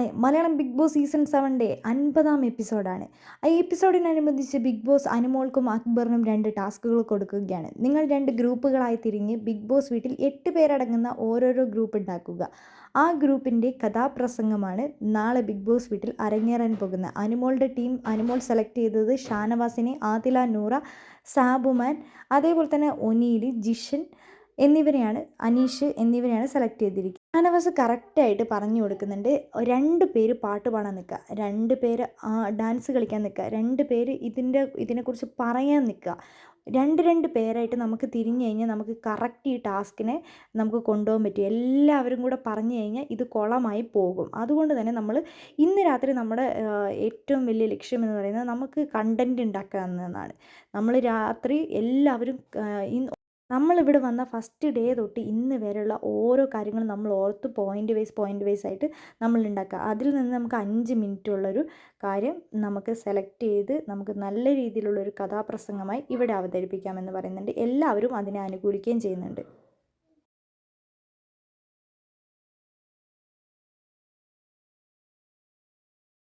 നാളെ Malayalam big boss season സെവന്റെ അൻപതാം എപ്പിസോഡാണ്. ആ എപ്പിസോഡിനനുബന്ധിച്ച് ബിഗ് ബോസ് അനുമോൾക്കും അക്ബറിനും രണ്ട് ടാസ്കുകൾ കൊടുക്കുകയാണ്. നിങ്ങൾ രണ്ട് ഗ്രൂപ്പുകളായി തിരിഞ്ഞ് ബിഗ് ബോസ് വീട്ടിൽ എട്ട് പേരടങ്ങുന്ന ഓരോരോ ഗ്രൂപ്പ് ഉണ്ടാക്കുക. ആ ഗ്രൂപ്പിന്റെ കഥാപ്രസംഗമാണ് നാളെ ബിഗ് ബോസ് വീട്ടിൽ അരങ്ങേറാൻ പോകുന്നത്. അനുമോളുടെ ടീം അനുമോൾ സെലക്ട് ചെയ്തത് ഷാനവാസിനെ ആതില നൂറ സാബുമാൻ അതേപോലെ തന്നെ ഒനീൽ ജിഷൻ എന്നിവരെയാണ് അനീഷ് എന്നിവരെയാണ് സെലക്ട് ചെയ്തിരിക്കുന്നത്. ഷാനവാസ് കറക്റ്റായിട്ട് പറഞ്ഞു കൊടുക്കുന്നുണ്ട്. രണ്ട് പേര് പാട്ട് പാടാൻ നിൽക്കുക. രണ്ട് പേര് ഡാൻസ് കളിക്കാൻ നിൽക്കുക. രണ്ട് പേര് ഇതിന്റെ ഇതിനെക്കുറിച്ച് പറയാൻ നിൽക്കുക. രണ്ട് രണ്ട് പേരായിട്ട് നമുക്ക് തിരിഞ്ഞു കഴിഞ്ഞാൽ നമുക്ക് കറക്റ്റ് ഈ ടാസ്കിനെ നമുക്ക് കൊണ്ടുപോകാൻ പറ്റും. എല്ലാവരും കൂടെ പറഞ്ഞു കഴിഞ്ഞാൽ ഇത് കുളമായി പോകും. അതുകൊണ്ട് തന്നെ നമ്മൾ ഇന്ന് രാത്രി നമ്മുടെ ഏറ്റവും വലിയ ലക്ഷ്യം എന്ന് പറയുന്നത് നമുക്ക് കണ്ടന്റ് ഉണ്ടാക്കുക എന്നതാണ്. നമ്മൾ രാത്രി എല്ലാവരും നമ്മളിവിടെ വന്ന ഫസ്റ്റ് ഡേ തൊട്ട് ഇന്ന് വരെയുള്ള ഓരോ കാര്യങ്ങളും നമ്മൾ ഓർത്ത് പോയിന്റ് വൈസ് പോയിന്റ് വൈസ് ആയിട്ട് നമ്മൾ ഉണ്ടാക്കുക. അതിൽ നിന്ന് നമുക്ക് അഞ്ച് മിനിറ്റ് ഉള്ളൊരു കാര്യം നമുക്ക് സെലക്ട് ചെയ്ത് നമുക്ക് നല്ല രീതിയിലുള്ളൊരു കഥാപ്രസംഗമായി ഇവിടെ അവതരിപ്പിക്കാമെന്ന് പറയുന്നുണ്ട്. എല്ലാവരും അതിനെ അനുകൂലിക്കുകയും ചെയ്യുന്നുണ്ട്.